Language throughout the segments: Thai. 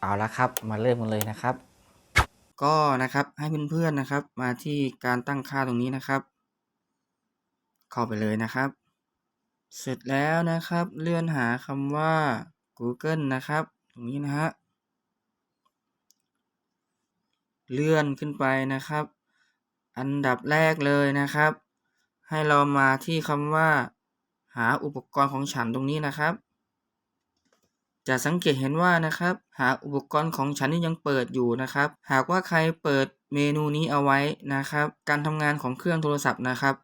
เอาละครับ มาเริ่มกันเลยนะครับ ก็นะครับให้เพื่อนๆนะครับ มาที่การตั้งค่าตรงนี้นะครับ เข้าไปเลยนะครับ เสร็จแล้วนะครับ เลื่อนหาคำว่า Google นะครับ ตรงนี้นะฮะเลื่อนขึ้นไปนะครับ อันดับแรกเลยนะครับ ให้เรามาที่คำว่า หาอุปกรณ์ของฉันตรงนี้นะครับ จะสังเกตเห็นว่านะครับ หากอุปกรณ์ของฉันนี่ยังเปิดอยู่นะครับ หากว่าใครเปิดเมนูนี้เอาไว้นะครับ การทำงานของเครื่องโทรศัพท์นะครับ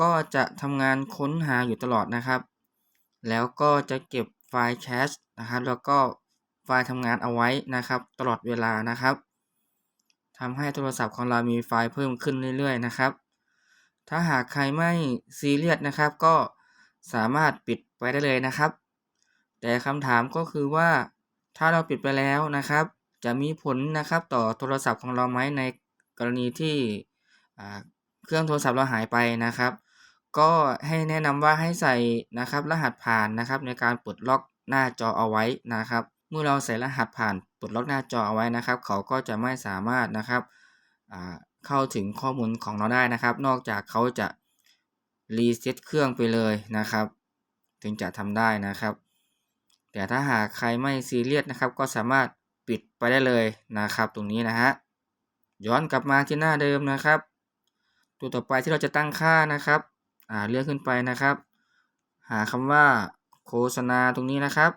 ก็จะทำงานค้นหาอยู่ตลอดนะครับ แล้วก็จะเก็บไฟล์แคชนะครับ แล้วก็ไฟล์ทำงานเอาไว้นะครับ ตลอดเวลานะครับทำให้โทรศัพท์ของเรามีไฟล์เพิ่มขึ้นเรื่อย ๆ นะครับ ถ้าหากใครไม่ซีเรียสนะครับ ก็สามารถปิดไปได้เลยนะครับ แต่คำถามก็คือว่า ถ้าเราปิดไปแล้วนะครับ จะมีผลนะครับต่อโทรศัพท์ของเราไหมในกรณีที่เครื่องโทรศัพท์เราหายไปนะครับ ก็ให้แนะนำว่าให้ใส่นะครับรหัสผ่านนะครับ ในการปลดล็อกหน้าจอเอาไว้นะครับ เมื่อเราใส่รหัสผ่านปลดล็อกหน้าจอเอาไว้นะครับ เขาก็จะไม่สามารถนะครับเข้าถึงข้อมูลของเราได้นะครับ นอกจากเขาจะรีเซ็ตเครื่องไปเลยนะครับ ถึงจะทำได้นะครับ แต่ถ้าหากใครไม่ซีเรียสนะครับก็สามารถปิดไปได้เลยนะครับ ตรงนี้นะฮะย้อนกลับมาที่หน้าเดิมนะครับ ตัวต่อไปที่เราจะตั้งค่านะครับอ่าเลื่อนขึ้นไปนะครับ หาคำว่าโฆษณาตรงนี้นะครับ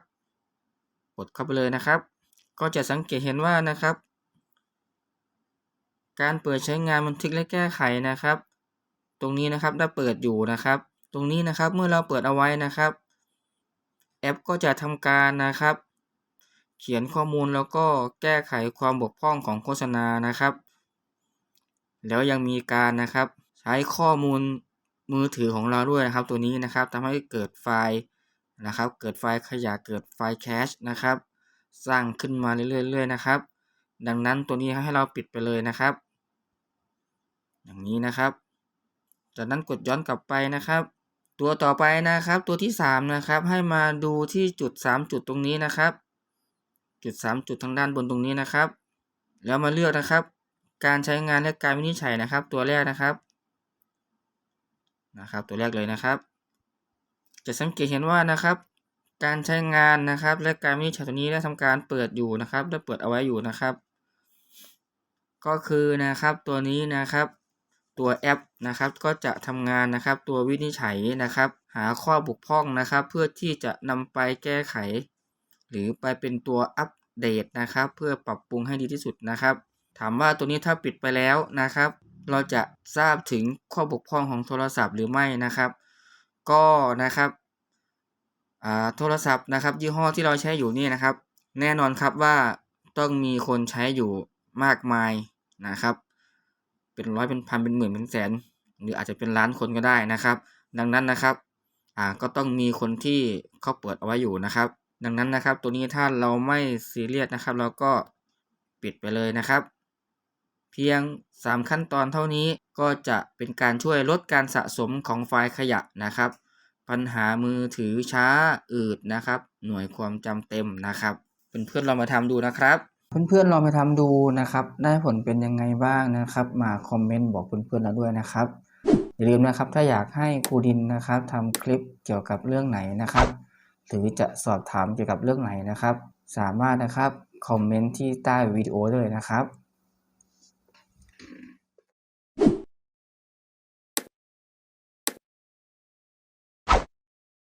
กดเข้าไปเลยนะครับ ก็จะสังเกตเห็นว่านะครับ การเปิดใช้งานบันทึกและแก้ไขนะครับ ตรงนี้นะครับได้เปิดอยู่นะครับ ตรงนี้นะครับเมื่อเราเปิดเอาไว้นะครับ แอปก็จะทำการนะครับ เขียนข้อมูลแล้วก็แก้ไขความบกพร่องของโฆษณานะครับ แล้วยังมีการนะครับ ใช้ข้อมูลมือถือของเราด้วยนะครับ ตัวนี้นะครับทำให้เกิดไฟล์นะครับ เกิดไฟล์ขยะเกิดไฟล์แคชนะครับ สร้างขึ้นมาเรื่อยๆนะครับ ดังนั้นตัวนี้ให้เราปิดไปเลยนะครับ อย่างนี้นะครับ จากนั้นกดย้อนกลับไปนะครับ ตัวต่อไปนะครับ ตัวที่ 3 นะครับ ให้มาดูที่จุด 3 จุดตรงนี้นะครับ จุด 3 จุดทางด้านบนตรงนี้นะครับ แล้วมาเลือกนะครับ การใช้งานและการวินิจฉัยนะครับ ตัวแรกนะครับนะครับ ตัวแรกเลยนะครับ จะสังเกตเห็นว่านะครับ การใช้งานนะครับ และการวินิจฉัยตัวนี้ได้ทำการเปิดอยู่นะครับ ได้เปิดเอาไว้อยู่นะครับ ก็คือนะครับตัวนี้นะครับ ตัวแอปนะครับก็จะทำงานนะครับ ตัววินิจฉัยนะครับ หาข้อบกพร่องนะครับ เพื่อที่จะนำไปแก้ไข หรือไปเป็นตัวอัปเดตนะครับ เพื่อปรับปรุงให้ดีที่สุดนะครับ ถามว่าตัวนี้ถ้าปิดไปแล้วนะครับ เราจะทราบถึงข้อบกพร่องของโทรศัพท์หรือไม่นะครับ ก็นะครับโทรศัพท์นะครับ ยี่ห้อที่เราใช้อยู่นี่นะครับ แน่นอนครับว่าต้องมีคนใช้อยู่มากมายนะครับ เป็นร้อยเป็นพันเป็นหมื่นเป็นแสน หรืออาจจะเป็นล้านคนก็ได้นะครับ ดังนั้นนะครับอ่าก็ต้องมีคนที่เขาเปิดเอาไว้อยู่นะครับ ดังนั้นนะครับ ตัวนี้ถ้าเราไม่ซีเรียสนะครับ เราก็ปิดไปเลยนะครับ เพียง 3 ขั้นตอนเท่านี้ก็จะเป็นการช่วยลดการสะสมของไฟล์ขยะนะครับ ปัญหามือถือช้าอืดนะครับ หน่วยความจำเต็มนะครับ เป็นเพื่อนเรามาทำดูนะครับ เพื่อนๆลองไปทำดูนะครับ ได้ผลเป็นยังไงบ้างนะครับ มาคอมเมนต์บอกเพื่อนๆเราด้วยนะครับ อย่าลืมนะครับถ้าอยากให้ครูดินนะครับทำคลิปเกี่ยวกับเรื่องไหนนะครับ หรือจะสอบถามเกี่ยวกับเรื่องไหนนะครับ สามารถนะครับคอมเมนต์ที่ใต้วิดีโอเลยนะครับ